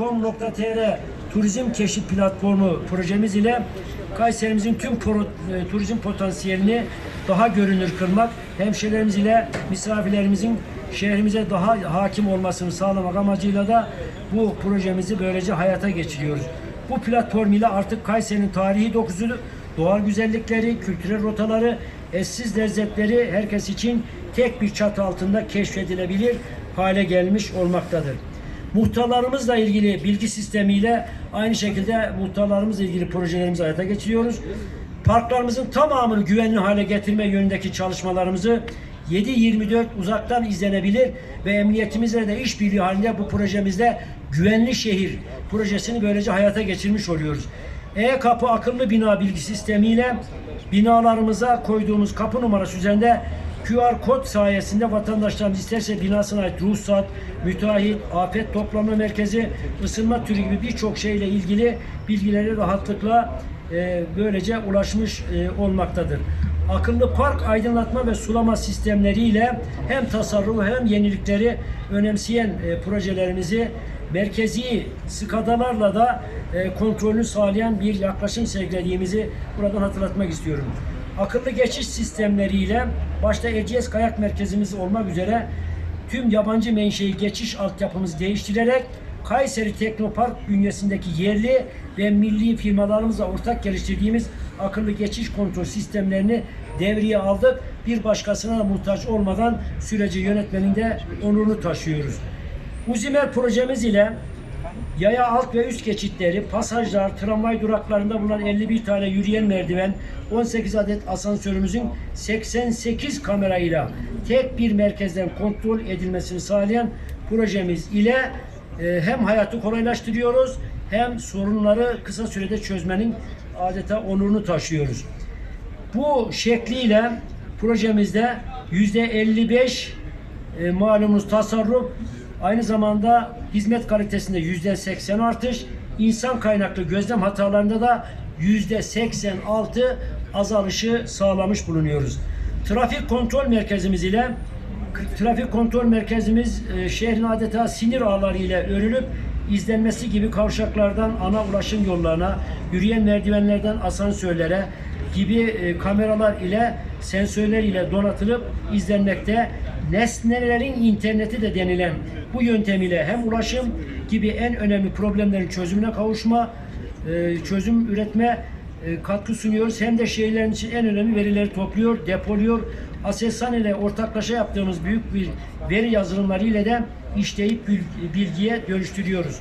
Com.tr turizm keşif platformu projemiz ile Kayserimizin tüm pro- e, turizm potansiyelini daha görünür kılmak, hemşehrilerimiz ile misafirlerimizin şehrimize daha hakim olmasını sağlamak amacıyla da bu projemizi böylece hayata geçiriyoruz. Bu platform ile artık Kayseri'nin tarihi dokusu, doğal güzellikleri, kültürel rotaları, eşsiz lezzetleri herkes için tek bir çatı altında keşfedilebilir hale gelmiş olmaktadır. Muhtarlarımızla ilgili bilgi sistemiyle aynı şekilde muhtarlarımızla ilgili projelerimizi hayata geçiriyoruz. Parklarımızın tamamını güvenli hale getirme yönündeki çalışmalarımızı 7-24 uzaktan izlenebilir ve emniyetimizle de işbirliği halinde bu projemizde güvenli şehir projesini böylece hayata geçirmiş oluyoruz. E-kapı akıllı bina bilgi sistemiyle binalarımıza koyduğumuz kapı numarası üzerinde QR kod sayesinde vatandaşlarımız isterse binasına ait ruhsat, müteahhit, afet toplama merkezi, ısınma türü gibi birçok şeyle ilgili bilgileri rahatlıkla e, böylece ulaşmış e, olmaktadır. Akıllı park aydınlatma ve sulama sistemleriyle hem tasarrufu hem yenilikleri önemseyen e, projelerimizi merkezi skadalarla da e, kontrolünü sağlayan bir yaklaşım sergilediğimizi buradan hatırlatmak istiyorum. Akıllı geçiş sistemleriyle başta Erciyes Kayak Merkezimiz olmak üzere tüm yabancı menşei geçiş altyapımızı değiştirerek Kayseri Teknopark bünyesindeki yerli ve milli firmalarımızla ortak geliştirdiğimiz akıllı geçiş kontrol sistemlerini devreye aldık. Bir başkasına da muhtaç olmadan süreci yönetmenin de onurunu taşıyoruz. Uzimer projemiz ile yaya alt ve üst geçitleri, pasajlar, tramvay duraklarında bulunan 51 tane yürüyen merdiven, 18 adet asansörümüzün 88 kamerayla tek bir merkezden kontrol edilmesini sağlayan projemiz ile e, hem hayatı kolaylaştırıyoruz hem sorunları kısa sürede çözmenin adeta onurunu taşıyoruz. Bu şekliyle projemizde yüzde 55 e, malumunuz tasarruf aynı zamanda hizmet kalitesinde yüzde 80 artış insan kaynaklı gözlem hatalarında da yüzde 86 azalışı sağlamış bulunuyoruz. Trafik kontrol merkezimiz ile trafik kontrol merkezimiz e, şehrin adeta sinir ağları ile örülüp izlenmesi gibi kavşaklardan ana ulaşım yollarına, yürüyen merdivenlerden asansörlere gibi e, kameralar ile sensörler ile donatılıp izlenmekte. Nesnelerin interneti de denilen bu yöntem ile hem ulaşım gibi en önemli problemlerin çözümüne kavuşma, e, çözüm üretme e, katkı sunuyoruz. Hem de şehirlerin için en önemli verileri topluyor, depoluyor. Aselsan ile ortaklaşa yaptığımız büyük bir veri yazılımları ile de işleyip bil- bilgiye dönüştürüyoruz.